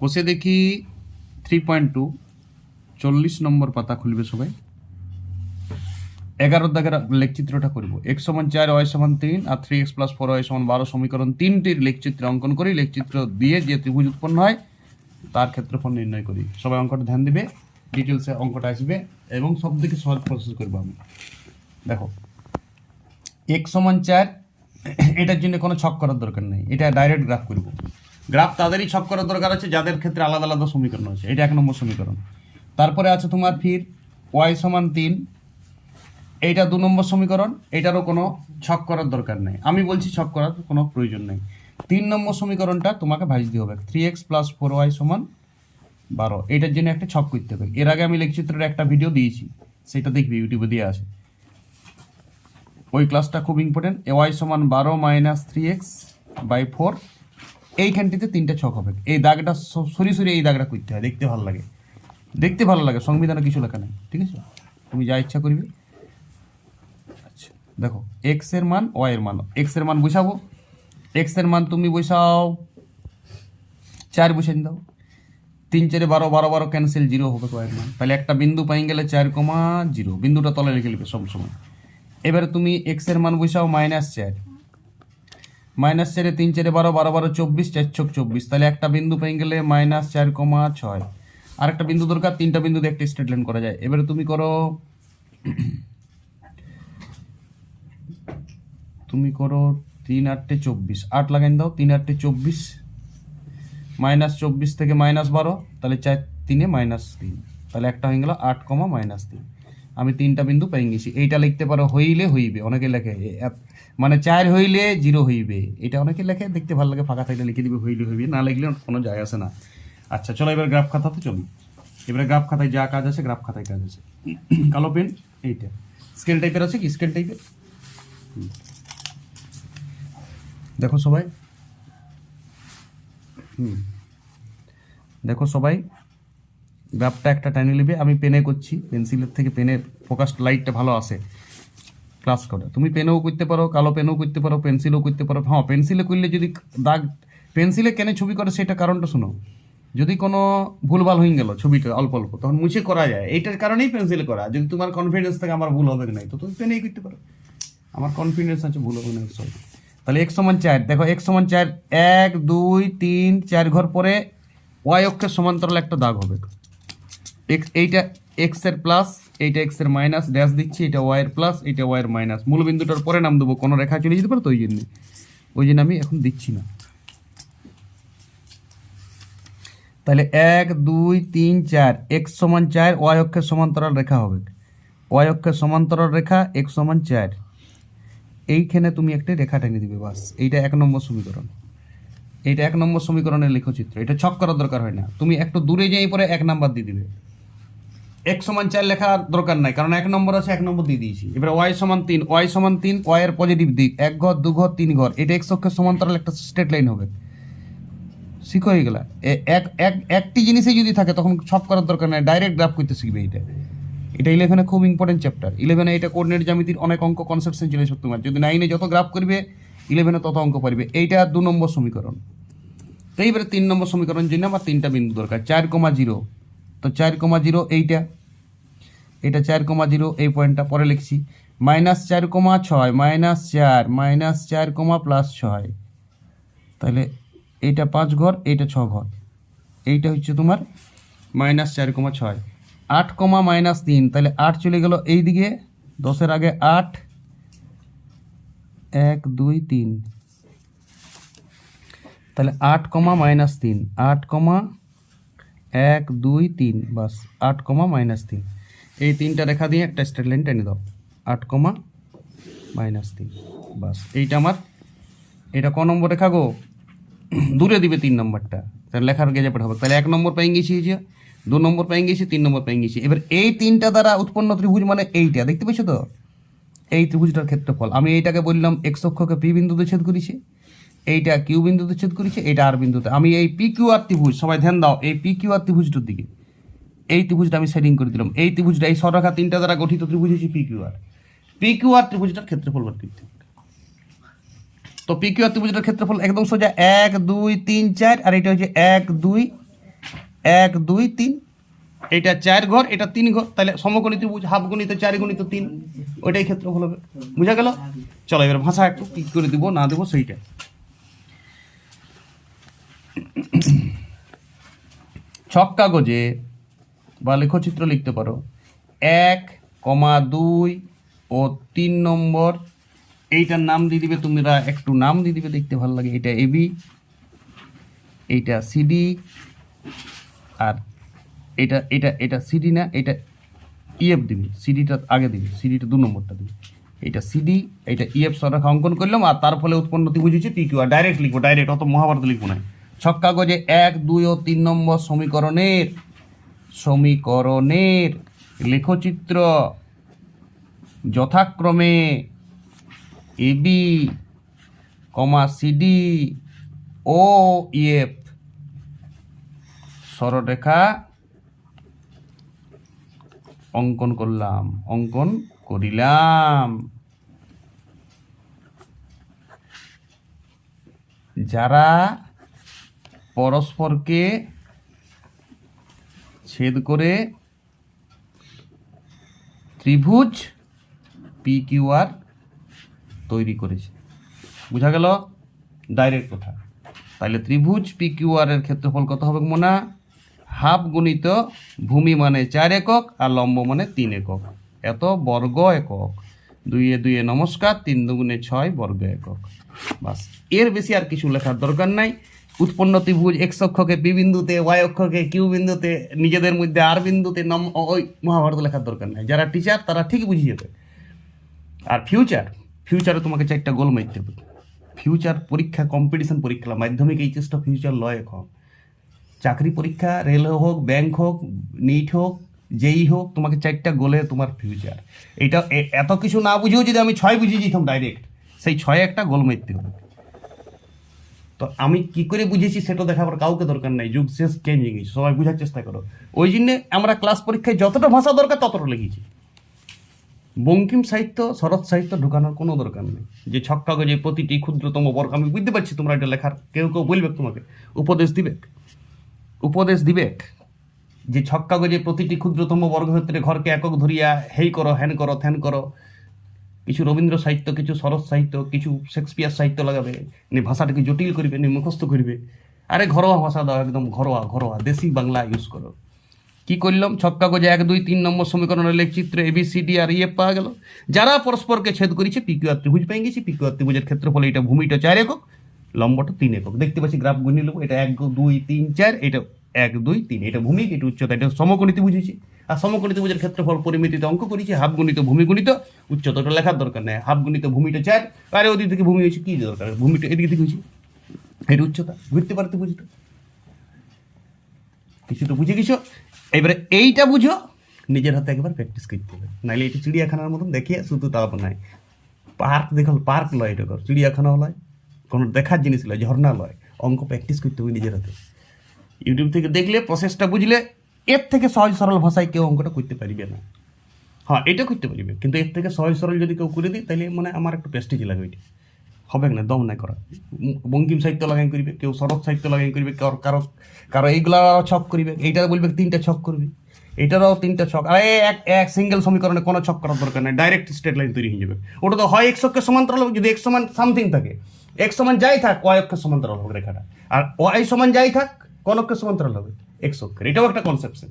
কোষে দেখি three point two চল্লিশ নম্বর পাতা খুলবে সবাই। এগারো দাগের লেখচিত্রটা করব। এক্স সমান চার ওয়াই সমান তিন, আর three X plus four Y সমান বারো সমীকরণ তিনটির লেখচিত্র অঙ্কন করি। লেখচিত্র দিয়ে যে ত্রিভুজ উৎপন্ন হয়, তার ক্ষেত্রফল নির্ণয় করি। সবাই অঙ্কটা ধ্যান দিবে ডিটেলসে অঙ্কটা আসবে, এবং সব থেকে সহজ প্রসেস করব আমি। দেখো এক্স সমান চার, এটার জন্য কোনো ছক করার দরকার নেই। এটা ডাইরেক্ট গ্রাফ করব। গ্রাফ তাদেরই ছক করার দরকার আছে, যাদের ক্ষেত্রে আলাদা আলাদা সমীকরণ আছে। এটা এক নম্বর সমীকরণ। তারপরে আছে তোমার ফির ওয়াই সমান তিন। এইটা দু নম্বর সমীকরণ, এটারও কোনো ছক করার দরকার নেই। আমি বলছি ছক করার কোনো প্রয়োজন নেই। তিন নম্বর সমীকরণটা তোমাকে ভাজতে হবে। Three X plus four Y সমান বারো। এটার জন্য একটা ছক করতে হবে। এর আগে আমি লেখচিত্রের একটা ভিডিও দিয়েছি। সেটা দেখবি ইউটিউবে দিয়ে আছে। ওই ক্লাসটা খুব ইম্পর্টেন্ট এ ওয়াই সমান বারো minus three X by four এইখানটিতে তিনটে ছক হবে। এই দাগটা সরি সরি, এই দাগটা করতে হয়, দেখতে ভালো লাগে। দেখতে ভালো লাগে, সংবিধানে কিছু লেখা নেই, ঠিক আছে? তুমি যা ইচ্ছা করবে। আচ্ছা দেখো এক্সের মান ওয়াই এর মান। এক্সের মান বসাবো। এক্সের মান তুমি বসাও। চার বসে দাও। তিন, চারে বারো বারো বারো ক্যান্সেল জিরো হবে ওয়াইয়ের মান। তাহলে একটা বিন্দু পাই গেলে চার কমা জিরো বিন্দুটা তলে লিখে নেবে সবসময় এবারে তুমি এক্সের মান বসাও মাইনাস চার। মাইনাস চারে তিন, চারে বারো বারো বারো, চব্বিশ, চার ছক চব্বিশ। তাহলে একটা বিন্দু পেয়ে গেলে মাইনাস চার কমা ছয়। আর একটা বিন্দু দরকার, তিনটা বিন্দুতে একটা স্ট্রেট করা যায়। এবারে তুমি করো তুমি করো তিন আটটে চব্বিশ। আট লাগাই দাও, তিন আটটে চব্বিশ। মাইনাস চব্বিশ থেকে মাইনাস বারো, তাহলে চার তিনে মাইনাস তিন। তাহলে একটা হয়ে গেল আট কমা মাইনাস তিন। আমি তিনটা বিন্দু পেয়ে গেছি। এইটা লিখতে পারো হইলে হইবে, অনেকে লেখে মানে চার হইলে জিরো হইবে। এটা অনেকে লেখে, দেখতে ভালো লাগে, ফাঁকা থাকলে লিখে দিবে হইলে হইবে, না লিখলে কোনো যায় আসে না। আচ্ছা চলো এবার গ্রাফ খাতাতে চলি। এবারে গ্রাফ খাতায় যা কাজ আছে, গ্রাফ খাতায় কাজ আছে। কালো পেন, এইটা। স্কেল টাইপের আছে কি? স্কেল টাইপের? দেখো সবাই। হুম। দেখো সবাই গ্রাফটা একটা টাইনে নেবে, আমি পেনে করছি, পেন্সিলের থেকে পেনের ফোকাস লাইটটা ভালো আসে। ক্লাস করে। তুমি পেনেও করতে পারো, কালো পেনও করতে পারো, পেন্সিলও করতে পারো। হ্যাঁ পেন্সিলে করলে যদি দাগ, পেন্সিলে কেন ছবি করে সেটা কারণটা শোনো। যদি কোনো ভুলভাল হয়ে গেল ছবিটা অল্প অল্প, তখন মুছে করা যায়। এইটার কারণেই পেন্সিলে করা। যদি তোমার কনফিডেন্স থাকে, আমার ভুল হবে না তো তুমি পেনেই করতে পারো। আমার কনফিডেন্স আছে, ভুল হবে না তাহলে এক সমান চার। দেখো এক সমান চার, এক, দুই, তিন, চার ঘর পরে ওয়াই অক্ষের সমান্তরাল একটা দাগ হবে। এক্স এইটা এক্সের প্লাস এইটা এক্সের মাইনাস ড্যাশ দিচ্ছি এটা ওয়াই এর প্লাস এটা ওয়াই এর মাইনাস মূল বিন্দুটার পরে নাম দেবো, কোনো রেখা চলে যেতে পারে তো ওই জন্য। ওই জন্য আমি এখন দিচ্ছি না। তাহলে এক, দুই, তিন, চার এক্স সমান চার ওয়াই অক্ষের সমান্তরাল রেখা হবে। ওয়াই অক্ষের সমান্তরাল রেখা এক্স সমান চার। এইখানে তুমি একটা রেখা টেনে দিবে, বাস। এইটা এক নম্বর সমীকরণ। এইটা এক নম্বর সমীকরণের লেখচিত্র। এটা ছক করার দরকার হয় না। তুমি একটু দূরে যাই পরে এক নাম্বার দিয়ে দিবে। এক সমান চার লেখা দরকার নাই, কারণ এক নম্বর আছে, এক নম্বর দিয়ে দিয়েছি। এবার ওয়াই সমান তিন, ওয়াই সমান তিন, ওয়াই এর পজিটিভ দিক, এক ঘর, দু ঘর, তিন ঘর, এটা এক্স অক্ষের সমান্তরাল একটা স্ট্রেট লাইন হবে। শিখো হয়ে গেলা? এক এক, একটি জিনিসে যদি থাকে, তখন সব করার দরকার নাই ডাইরেক্ট গ্রাফ করতে শিখবে এটা এটা ইলেভেনে খুব ইম্পর্টেন্ট চ্যাপ্টার ইলেভেনে এটা কোঅর্ডিনেট জ্যামিতির অনেক অঙ্ক কনসেপশন চলে আসবে তোমার। যদি নাইনে যত গ্রাফ করবে ইলেভেনে তত অঙ্ক পারবে। এইটা দু নম্বর সমীকরণ। তো এইবারে তিন নম্বর সমীকরণ জন্য আমার তিনটা বিন্দু দরকার, চার কমা জিরো তো চার কমা জিরো এইটা। এটা চার কমা জিরো এই পয়েন্টটা পরে লিখছি। মাইনাস চার কমা ছয়, মাইনাস চার মাইনাস চার কমা প্লাস ছয়। তাহলে এইটা পাঁচ ঘর, এইটা ছ ঘর। এইটা হচ্ছে তোমার মাইনাস চার কমা ছয়। আট কমা মাইনাস তিন, তাহলে আট চলে গেল এই দিকে দশের আগে আট, এক, দুই, তিন। তাহলে আট কমা মাইনাস তিন, আট কমা এক, দুই, তিন, বাস, আট কমা মাইনাস তিন। এই তিনটা রেখা দিয়ে একটা স্ট্রেট লাইন টেনে দাও। আট কমা মাইনাস তিন, বাস। এইটা আমার, এটা ক নম্বর রেখা গো? দূরে দিবে তিন নম্বরটা। তাহলে লেখার গেজে পাঠাবো তাহলে এক নম্বর পেয়ে গেছি এই যে, দু নম্বর পেয়ে গেছি, তিন নম্বর পেয়ে গেছি। এবার এই তিনটা দ্বারা উৎপন্ন ত্রিভুজ মানে এইটা, দেখতে পেয়েছ তো? এই ত্রিভুজটার ক্ষেত্রফল। আমি এইটাকে বললাম এক্স অক্ষকে পি বিন্দুতে ছেদ করেছি। এইটা কিউ বিন্দুতে ছেদ করেছে, এইটা আর বিন্দুতে। আমি এই পি কিউ আর ত্রিভুজ, সবাই ধ্যান দাও, এই পি কিউ আর ত্রিভুজটার দিকে। এই ত্রিভুজটা আমি সেটিং করে দিলাম। এই ত্রিভুজটা, এই সররেখা তিনটা দ্বারা গঠিত ত্রিভুজ হচ্ছে P Q R. P Q R ত্রিভুজটার ক্ষেত্রফল বার করতে তো পি কিউ আর ত্রিভুজটার ক্ষেত্রফল একদম সোজা, এক, দুই, তিন, চার, আর এটা হচ্ছে এক, দুই এক, দুই, তিন। এটা চার ঘর, এটা তিন ঘর, তাহলে সমগণিত বুঝ হাফ গণিত, চার গণিত, তিন, ওইটাই ক্ষেত্রফল হবে। বুঝা গেল? চলো এবার ভাষা একটু কি করে দিব, না দেবো সেইটা ছক কাগজে বা লেখচিত্র লিখতে পারো। এক, কমা দুই ও তিন নম্বর। এইটার নাম দিয়ে দিবে তোমরা একটু নাম দিয়ে দিবে, দেখতে ভালো লাগে। এটা এবি এইটা সিডি আর এটা এটা এটা সিডি না, এটা ইএফ দিবি। সিডিটা আগে দিবি সিডিটা দু নম্বরটা দিবি। এটা সিডি এটা ইএফ সরকা অঙ্কন করলাম আর তার ফলে উৎপন্ন ত্রিভুজ পি কিউ আর ডাইরেক্ট লিখব ডাইরেক্ট অত মহাভারত লিখব না। ছক কাগজে এক, দুই ও তিন নম্বর সমীকরণের সমীকরণের লেখচিত্র যথাক্রমে এবি কমা সিডি ও ইএফ সরলরেখা অঙ্কন করলাম, অঙ্কন করিলাম। যারা পরস্পরকে ছেদ করে ত্রিভুজ পি কিউ তৈরি করেছে। বুঝা গেল? ডাইরেক্ট কথা। তাহলে ত্রিভুজ পি কিউ আর এর ক্ষেত্রফল কত হবে মোনা? হাফ গুণিত ভূমি মানে চার একক আর লম্ব মানে তিন একক। এত বর্গ একক। দুইয়ে দুইয়ে নমস্কার, তিন দুগুণে ছয় বর্গ একক। বাস। এর বেশি আর কিছু লেখার দরকার নাই। উৎপন্ন ত্রিভুজ এক্স অক্ষকে বি বিন্দুতে ওয়াই অক্ষকে কিউ বিন্দুতে, নিজেদের মধ্যে আর বিন্দুতে, নম ওই মহাভারত লেখার দরকার নাই। যারা টিচার তারা ঠিক বুঝিয়ে যাবে আর ফিউচার ফিউচারে তোমাকে চারটা গোল মারতে হবে। ফিউচার পরীক্ষা কম্পিটিশন পরীক্ষা, মাধ্যমিক এইচএসটা ফিউচার লয় এখন। চাকরি পরীক্ষা রেল হোক ব্যাংক হোক নিট হোক যেই হোক, তোমাকে চারটা গোলে তোমার ফিউচার এটা এত কিছু না বুঝেও যদি আমি ছয় বুঝিয়ে যেতাম ডাইরেক্ট সেই ছয় একটা গোল মারতে হবে। তো আমি কি করে বুঝেছি সেটা দেখাবার কাউকে দরকার নাই। যুগ শেষ চেঞ্জ গেছে সবাই বোঝার চেষ্টা করো। ওই জন্যে আমরা ক্লাস পরীক্ষায় যতটা ভাষা দরকার ততটা লিখেছি। বঙ্কিম সাহিত্য, শরৎ সাহিত্য ঢুকানোর কোনো দরকার নেই। যে ছক কাগজে প্রতিটি ক্ষুদ্রতম বর্গ, আমি বুঝতে পারছি তোমরা এটা লেখার, কেউ কেউ বলবে তোমাকে। উপদেশ দিবে। উপদেশ দিবে। যে ছক কাগজে প্রতিটি ক্ষুদ্রতম বর্গক্ষেত্রে ঘরকে একক ধরিয়া হেই করো হ্যান করো ধ্যান করো। কিছু রবীন্দ্র সাহিত্য, কিছু শরৎ সাহিত্য, কিছু শেক্সপিয়ার সাহিত্য লাগাবে, নি ভাষাটাকে জটিল করবে, নি মুখস্থ করবে? আরে ঘরোয়া ভাষা দাও, একদম ঘরোয়া ঘরোয়া, দেশি বাংলা ইউজ করো। কি করলাম? ছক কাগজে এক, দুই, তিন নম্বর সমীকরণের লেখচিত্র এ বি সি ডি আর ইয়ে পাওয়া গেল। যারা পরস্পরকে ছেদ করেছে পিকিউ আর ত্রিভুজ পেয়ে গেছি পিকিউ আর ত্রিভুজের ক্ষেত্রফলে এটা ভূমিটা চার একক, লম্বটা তিন একক। দেখতে পাচ্ছি গ্রাফ গুণিয়ে নেব, এটা এক, দুই, তিন, চার, এটা এক, দুই, তিন। এটা ভূমি, এটা উচ্চতা, এটা সমকোণী বুঝেছি। আর সমকোণী ত্রিভুজের ক্ষেত্রফল পরিমিতিতে অঙ্ক করেছি হাফ গুণিত ভূমি গুণিত উচ্চতাটা লেখার দরকার নেই। হাফ গুণিত ভূমিটা চার, আরে ওদিক থেকে ভূমি হয়েছে কি দরকার? ভূমিটা এদিকে থেকে হয়েছে। এটা উচ্চতা, ঘুরতে পারতে বুঝতো কিছু তো বুঝে গেছো? এবারে এইটা বুঝো, নিজের হাতে একবার প্র্যাকটিস করতে হবে। নাহলে এটা চিড়িয়াখানার মতন দেখিয়ে শুধু তাও নাই পার্ক দেখল, পার্ক লয় এটা কর চিড়িয়াখানাও লয়, কোনো দেখার জিনিস লয়, ঝর্ণা লয়। অঙ্ক প্র্যাকটিস করতে হবে নিজের হাতে। ইউটিউব থেকে দেখলে প্রসেসটা বুঝলে, এর থেকে সহজ সরল ভাষায় কেউ অঙ্কটা করতে পারবে না। হ্যাঁ এটা করতে পারবে, কিন্তু এর থেকে সহজ সরল যদি কেউ করে দিই তাহলে মানে আমার একটু প্রেস্টিজ লাগবে এটা। হবে না, দম নাই করা বঙ্কিম সাহিত্য লাগাই করবে, কেউ শরৎ সাহিত্য লাগাই করবে, কারও কারও কারও এইগুলা ছক করবে এইটা বলবে তিনটা ছক করবে, এটারও তিনটা ছক। আরে, এক এক সিঙ্গেল সমীকরণে কোনো ছক করার দরকার নেই ডাইরেক্ট স্ট্রেট লাইন তৈরি হয়ে যাবে। ওটা তো হয় অক্ষের সমান্তরাল যদি এক সমান সামথিং থাকে এক সমান যাই থাক ওয়াই অক্ষের সমান্তরাল হবে রেখাটা। আর ওয়াই সমান যাই থাক কোন অক্ষের সমান্তরাল হবে। এক্স অক্ষের এটাও একটা কনসেপশন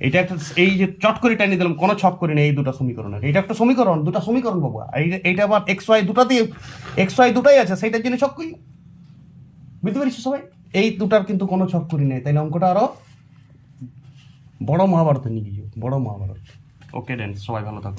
এটা একটা এই যে চট করে টানিয়ে দিলাম, কোনো ছক করে নেই এই দুটো সমীকরণ এটা একটা সমীকরণ, দুটো সমীকরণ বাবু। এই- এইটা আবার এক্স ওয়াই দুটাতেই এক্স ওয়াই দুটাই আছে, সেইটার জন্য ছক করি। বুঝতে পেরেছি সবাই? এই দুটার কিন্তু কোনো ছক করি নেই। তাইলে অঙ্কটা আরও বড় মহাভারতে নিয়ে গিয়ে বড় মহাভারত। ওকে দেন সবাই ভালো থাকো।